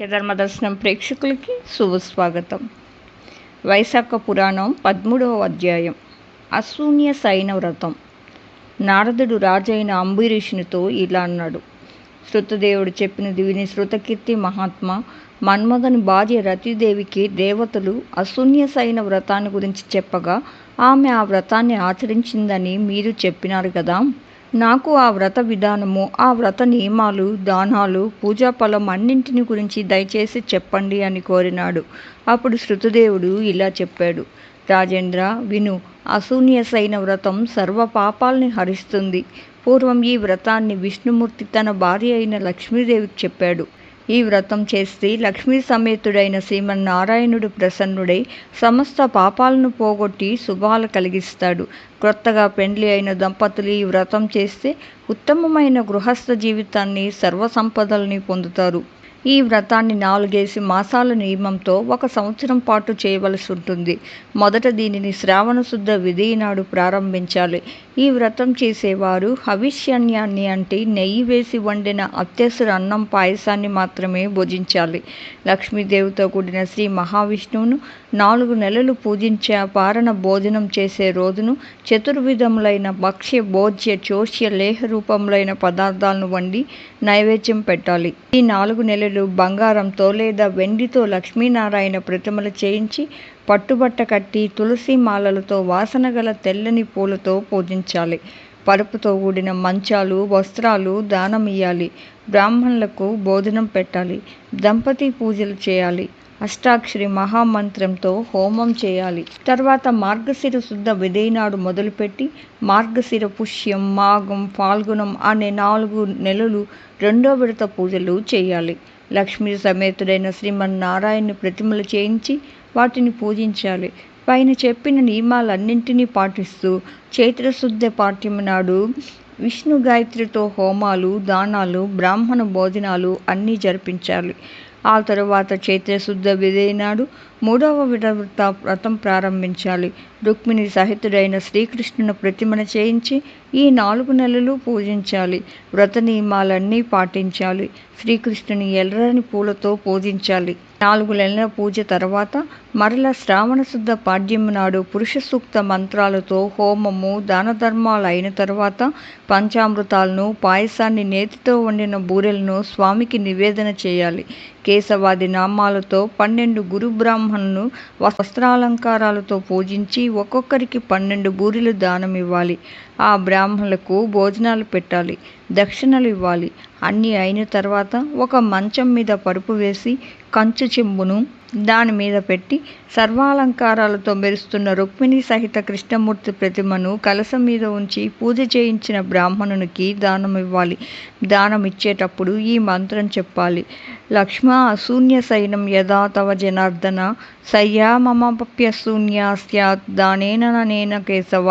చధర్మ దర్శనం ప్రేక్షకులకి శుభస్వాగతం వైశాఖ పురాణం పదమూడవ అధ్యాయం. అశూన్య సైన వ్రతం. నారదుడు రాజైన అంబరీషునితో ఇలా అన్నాడు. శృతదేవుడు చెప్పినది విని శృతకీర్తి మహాత్మ మన్మగని భార్య రతిదేవికి దేవతలు అశూన్య సైన వ్రతాన్ని గురించి చెప్పగా ఆమె ఆ వ్రతాన్ని ఆచరించిందని మీరు చెప్పినారు కదా. నాకు ఆ వ్రత విధానము ఆ వ్రత నియమాలు దానాలు పూజా ఫలం అన్నింటిని గురించి దయచేసి చెప్పండి అని కోరినాడు. అప్పుడు శృతుదేవుడు ఇలా చెప్పాడు. రాజేంద్ర విను అశూన్యసైన వ్రతం సర్వ పాపాల్ని హరిస్తుంది. పూర్వం ఈ వ్రతాన్ని విష్ణుమూర్తి తన భార్య అయిన లక్ష్మీదేవికి చెప్పాడు. ఈ వ్రతం చేస్తే లక్ష్మీ సమేతుడైన శ్రీమన్నారాయణుడు ప్రసన్నుడై సమస్త పాపాలను పోగొట్టి శుభాలు కలిగిస్తాడు. క్రొత్తగా పెండ్లి అయిన దంపతులు ఈ వ్రతం చేస్తే ఉత్తమమైన గృహస్థ జీవితాన్ని సర్వసంపదల్ని పొందుతారు. ఈ వ్రతాన్ని నాలుగేసి మాసాల నియమంతో ఒక సంవత్సరం పాటు చేయవలసి ఉంటుంది. మొదట దీనిని శ్రావణ శుద్ధ విధి నాడు ప్రారంభించాలి. ఈ వ్రతం చేసేవారు హవిష్యాన్యాన్ని అంటే నెయ్యి వేసి వండిన అత్యవసర అన్నం పాయసాన్ని మాత్రమే భుజించాలి. లక్ష్మీదేవితో కూడిన శ్రీ మహావిష్ణువును నాలుగు నెలలు పూజించే పారణ భోజనం చేసే రోజును చతుర్విధములైన భక్ష్య భోజ్య చోష్య లేహ రూపములైన పదార్థాలను వండి నైవేద్యం పెట్టాలి. ఈ నాలుగు నెలలు బంగారంతో లేదా వెండితో లక్ష్మీనారాయణ ప్రతిమలు చేయించి పట్టుబట్ట కట్టి తులసి మాలలతో వాసన గల తెల్లని పూలతో పూజించాలి. పరుపుతో కూడిన మంచాలు వస్త్రాలు దానమియ్యాలి. బ్రాహ్మణులకు భోజనం పెట్టాలి. దంపతి పూజలు చేయాలి. అష్టాక్షరి మహామంత్రంతో హోమం చేయాలి. తర్వాత మార్గశిర శుద్ధ విధేనాడు మొదలుపెట్టి మార్గశిర పుష్యం మాఘం ఫాల్గుణం అనే నాలుగు నెలలు రెండో విడత పూజలు చేయాలి. లక్ష్మీ సమేతుడైన శ్రీమన్నారాయణ ప్రతిమలు చేయించి వాటిని పూజించాలి. పైన చెప్పిన నియమాలన్నింటినీ పాటిస్తూ చైత్రశుద్ధ పాఠ్యం నాడు విష్ణు గాయత్రితో హోమాలు దానాలు బ్రాహ్మణ భోజనాలు అన్నీ జరిపించాలి. ఆ తరువాత చైత్రశుద్ధ విధేనాడు మూడవ విడవృత వ్రతం ప్రారంభించాలి. రుక్మిణి సహితుడైన శ్రీకృష్ణుని ప్రతిమను చేయించి ఈ నాలుగు నెలలు పూజించాలి. వ్రత నియమాలన్నీ పాటించాలి. శ్రీకృష్ణుని ఎర్రని పూలతో పూజించాలి. నాలుగు నెలల పూజ తర్వాత మరల శ్రావణ శుద్ధ పాడ్యము నాడు పురుష సూక్త మంత్రాలతో హోమము దాన ధర్మాలు అయిన తర్వాత పంచామృతాలను పాయసాన్ని నేతితో వండిన బూరెలను స్వామికి నివేదన చేయాలి. కేశవాది నామాలతో పన్నెండు గురు బ్రాహ్మణును వస్త్రాలంకారాలతో పూజించి ఒక్కొక్కరికి పన్నెండు బూరెలు దానం ఇవ్వాలి ఆ బ్రాహ్మణులకు భోజనాలు పెట్టాలి. దక్షిణలు ఇవ్వాలి అన్నీ అయిన తర్వాత ఒక మంచం మీద పరుపు వేసి కంచు చెంబును దాని మీద పెట్టి సర్వాలంకారాలతో మెరుస్తున్న రుక్మిణి సహిత కృష్ణమూర్తి ప్రతిమను కలసం మీద ఉంచి పూజ చేయించిన బ్రాహ్మణునికి దానం ఇవ్వాలి దానం ఇచ్చేటప్పుడు ఈ మంత్రం చెప్పాలి. లక్ష్మ అశూన్య సైనం యథా తవ జనార్దన. సయ్యా మమప్యశూన్య స్యాత్. దానేన నేన కేశవ.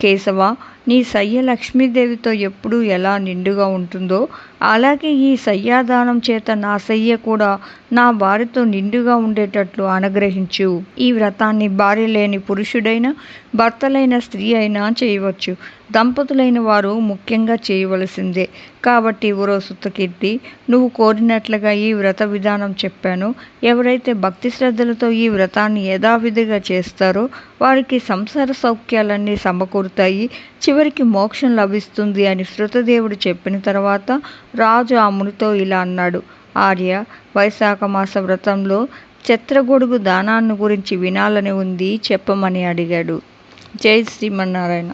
కేశవ నీ సయ్య లక్ష్మీదేవితో ఎప్పుడు ఎలా నిండుగా ఉంటుందో అలాగే ఈ సయ్యాదానం చేత నా సయ్య కూడా నా భార్యతో నిండుగా ఉండేటట్లు అనుగ్రహించు. ఈ వ్రతాన్ని భార్య లేని పురుషుడైనా భర్తలైన స్త్రీ అయినా చేయవచ్చు. దంపతులైన వారు ముఖ్యంగా చేయవలసిందే. కాబట్టి ఊరో సుత్తకీర్తి నువ్వు కోరినట్లుగా ఈ వ్రత విధానం చెప్పాను. ఎవరైతే భక్తి శ్రద్ధలతో ఈ వ్రతాన్ని యథావిధిగా చేస్తారో వారికి సంసార సౌఖ్యాలన్నీ సమకూరుతాయి. చివరికి మోక్షం లభిస్తుంది అని శృతదేవుడు చెప్పిన తర్వాత రాజు ఆ మునితో ఇలా అన్నాడు ఆర్య వైశాఖ మాస వ్రతంలో చిత్రగొడుగు దానాన్ని గురించి వినాలని ఉంది చెప్పమని అడిగాడు. జై శ్రీమన్నారాయణ.